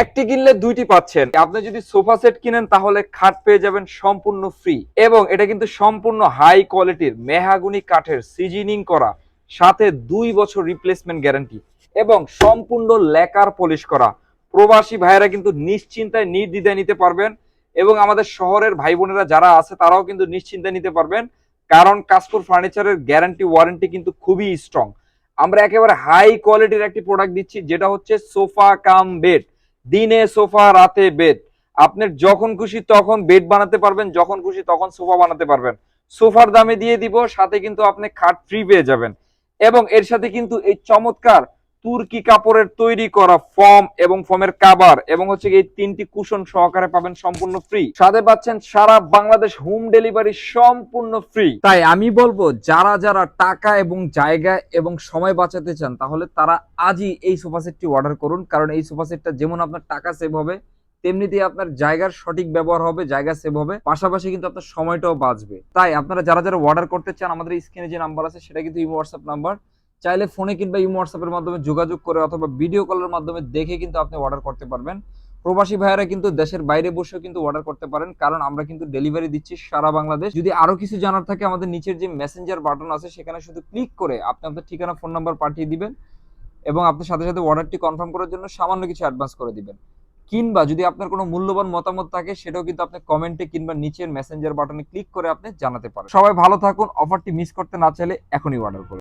একটি কিনলে দুইটি পাচ্ছেন। আপনি যদি সোফা সেট কিনেন, তাহলে খাট পেয়ে যাবেন সম্পূর্ণ ফ্রি এবং এটা কিন্তু সম্পূর্ণ হাই কোয়ালিটির মেহাগুনি কাঠের সিজনিং করা, সাথে দুই বছর রিপ্লেসমেন্ট গ্যারান্টি এবং সম্পূর্ণ লেকার পলিশ করা। প্রবাসী ভাইয়েরা কিন্তু নিশ্চিন্তায় নির্দ্বিধায় নিতে পারবেন এবং আমাদের শহরের ভাই বোনেরা যারা আছে, তারাও কিন্তু নিশ্চিন্তায় নিতে পারবেন। কারণ কাশপুর ফার্নিচারের গ্যারান্টি ওয়ারেন্টি কিন্তু খুবই স্ট্রং আমরা একেবারে হাই কোয়ালিটির একটি প্রোডাক্ট দিচ্ছি, যেটা হচ্ছে সোফা কাম বেড। দিনে সোফা, রাতে বেড আপনার যখন খুশি তখন বেড বানাতে পারবেন, যখন খুশি তখন সোফা বানাতে পারবেন। সোফার দামে দিয়ে দিব, সাথে কিন্তু আপনি খাট ফ্রি পেয়ে যাবেন। এবং এর সাথে কিন্তু এই চমৎকার তুর্কি কাপড়ের তৈরি করা ফর্ম এবং ফর্মের কাবার এবং হচ্ছে এই তিনটি কুশন সহকারে পাবেন সম্পূর্ণ ফ্রি সাথে পাচ্ছেন সারা বাংলাদেশ হোম ডেলিভারি সম্পূর্ণ ফ্রি তাই আমি বলব, যারা যারা টাকা এবং জায়গা এবং সময় বাঁচাতে চান, তাহলে তারা আজই এই সোফা সেটটি অর্ডার করুন। কারণ এই সোফা সেটটা যেমন আপনার টাকা সেভ হবে তেমনিতেই আপনার জায়গার সঠিক ব্যবহার হবে, জায়গা সেভ হবে, পাশাপাশি কিন্তু আপনার সময়টাও বাঁচবে। তাই আপনারা যারা যারা অর্ডার করতে চান, আমাদের স্ক্রিনে যে নাম্বার আছে, সেটা কিন্তু ইমো হোয়াটসঅ্যাপ নাম্বার চাইলে ফোনে কিংবা ইমো হোয়াটসঅ্যাপের মাধ্যমে যোগাযোগ করে অথবা ভিডিও কলের মাধ্যমে দেখে কিন্তু আপনি অর্ডার করতে পারবেন। প্রবাসী ভাইয়েরা কিন্তু দেশের বাইরে বসেও কিন্তু অর্ডার করতে পারেন, কারণ আমরা কিন্তু ডেলিভারি দিচ্ছি সারা বাংলাদেশ। যদি আরও কিছু জানার থাকে, আমাদের নিচের যে মেসেঞ্জার বাটন আছে, সেখানে শুধু ক্লিক করে আপনি আপনার ঠিকানা ফোন নাম্বার পাঠিয়ে দিবেন এবং আপনার সাথে সাথে অর্ডারটি কনফার্ম করার জন্য সামান্য কিছু অ্যাডভান্স করে দিবেন। কিংবা যদি আপনার কোনো মূল্যবান মতামত থাকে, সেটাও কিন্তু আপনি কমেন্টে কিংবা নিচের মেসেঞ্জার বাটনে ক্লিক করে আপনি জানাতে পারেন। সবাই ভালো থাকুন অফারটি মিস করতে না চাইলে এখনই অর্ডার করুন।